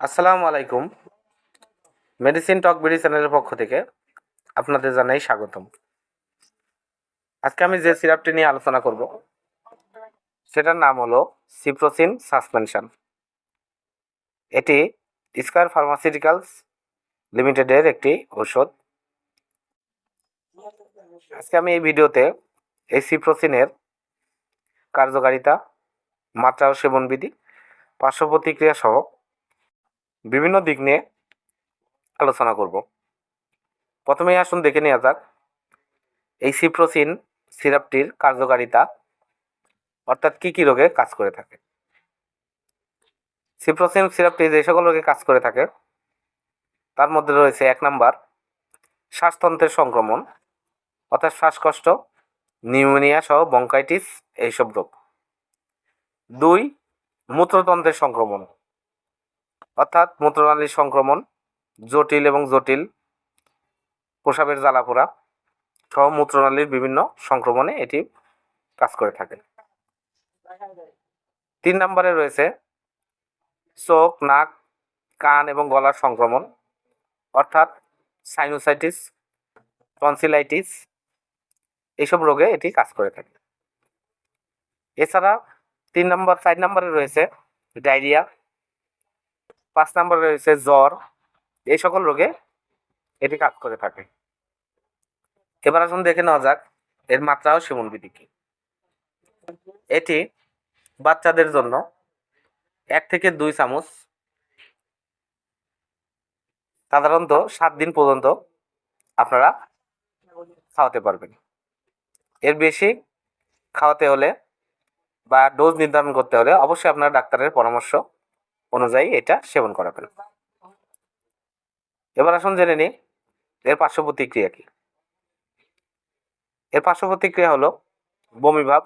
আসসালামু আলাইকুম। মেডিসিন টক বিডি চ্যানেলের পক্ষ থেকে আপনাদের জানাই স্বাগতম। আজকে আমি যে সিরাপটি নিয়ে আলোচনা করব, সেটার নাম হলো সিপ্রোসিন সাসপেনশন এটি স্কয়ার ফার্মাসিউটিক্যালস লিমিটেডের একটি ঔষধ। আজকে আমি এই ভিডিওতে এই সিপ্রোসিনের কার্যকারিতা, মাত্রা ও সেবনবিধি পার্শ্ব প্রতিক্রিয়া সহ বিভিন্ন দিক নিয়ে আলোচনা করব। প্রথমেই আসুন দেখে নেওয়া যাক, এই সিপ্রোসিন সিরাপটির কার্যকারিতা, অর্থাৎ কী কী রোগে কাজ করে থাকে? সিপ্রোসিন সিরাপটি যে সকল রোগে কাজ করে থাকে, তার মধ্যে রয়েছে এক নাম্বার, শ্বাসতন্ত্রের সংক্রমণ, অর্থাৎ শ্বাসকষ্ট, নিউমোনিয়া সহ বঙ্কাইটিস এইসব রোগ। দুই, মূত্রতন্ত্রের সংক্রমণ। অর্থাৎ মূত্রনালীর সংক্রমণ জটিল এবং জটিল প্রসাবের জ্বালাপোড়া সহ মূত্রনালীর বিভিন্ন সংক্রমণে এটি কাজ করে থাকে। তিন নম্বরে রয়েছে চোখ, নাক, কান এবং গলার সংক্রমণ, অর্থাৎ সাইনোসাইটিস টনসিলাইটিস এইসব রোগে এটি কাজ করে থাকে। এছাড়া তিন নম্বর, চার নম্বরে রয়েছে ডায়রিয়া পাঁচ নম্বরে রয়েছে জ্বর। এই সকল রোগে এটি কাজ করে থাকে। এবার আসুন দেখে নেওয়া যাক, এর মাত্রা ও সেবনবিধি কি? এটি বাচ্চাদের জন্য এক থেকে দুই চামচ, সাধারণত সাত দিন পর্যন্ত আপনারা খাওয়াতে পারবেন। এর বেশি খাওয়াতে হলে বা ডোজ নির্ধারণ করতে হলে অবশ্যই আপনার ডাক্তারের পরামর্শ অনুযায়ী এটা সেবন করাবেন। এবার আসুন জেনে নিই, এর পার্শ্ব প্রতিক্রিয়া কি? এর পার্শ্ব প্রতিক্রিয়া হলো বমিভাব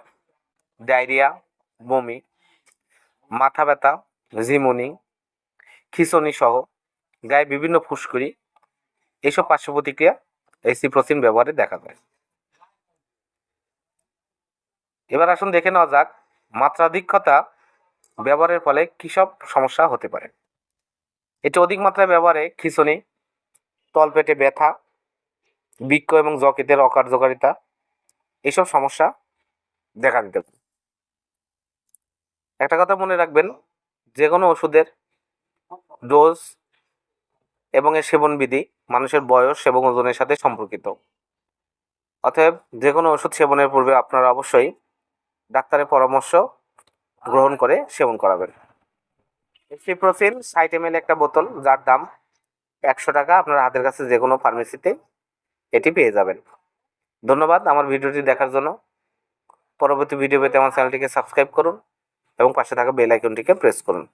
ডায়রিয়া, বমি, মাথা ব্যথা, ঝিমুনি খিঁচনি সহ গায়ে বিভিন্ন ফুসকুড়ি এইসব পার্শ্ব প্রতিক্রিয়া এই সিপ্রোসিন ব্যবহারে দেখা যায়। এবার আসুন দেখে নেওয়া যাক মাত্রাধিক্যতা ব্যবহারের ফলে কী সব সমস্যা হতে পারে? এটি অধিক মাত্রায় ব্যবহারে খিঁচুনি, তলপেটে ব্যথা বৃক্ষ এবং যকৃতের অকার্যকারিতা, এসব সমস্যা দেখা দিতে পারে। একটা কথা মনে রাখবেন যে কোনো ওষুধের ডোজ এবং এর সেবনবিধি মানুষের বয়স এবং ওজনের সাথে সম্পর্কিত। অতএব যে কোনো ওষুধ সেবনের পূর্বে আপনারা অবশ্যই ডাক্তারের পরামর্শ গ্রহণ করে সেবন করাবেন। সিপ্রোসিন ষাট এম একটা বোতল, যার দাম একশো টাকা। আপনার হাতের কাছে যে কোনো ফার্মেসিতে এটি পেয়ে যাবেন। ধন্যবাদ আমার ভিডিওটি দেখার জন্য। পরবর্তী ভিডিও পেতে আমার চ্যানেলটিকে সাবস্ক্রাইব করুন এবং পাশে থাকা বেল আইকনটিকে প্রেস করুন।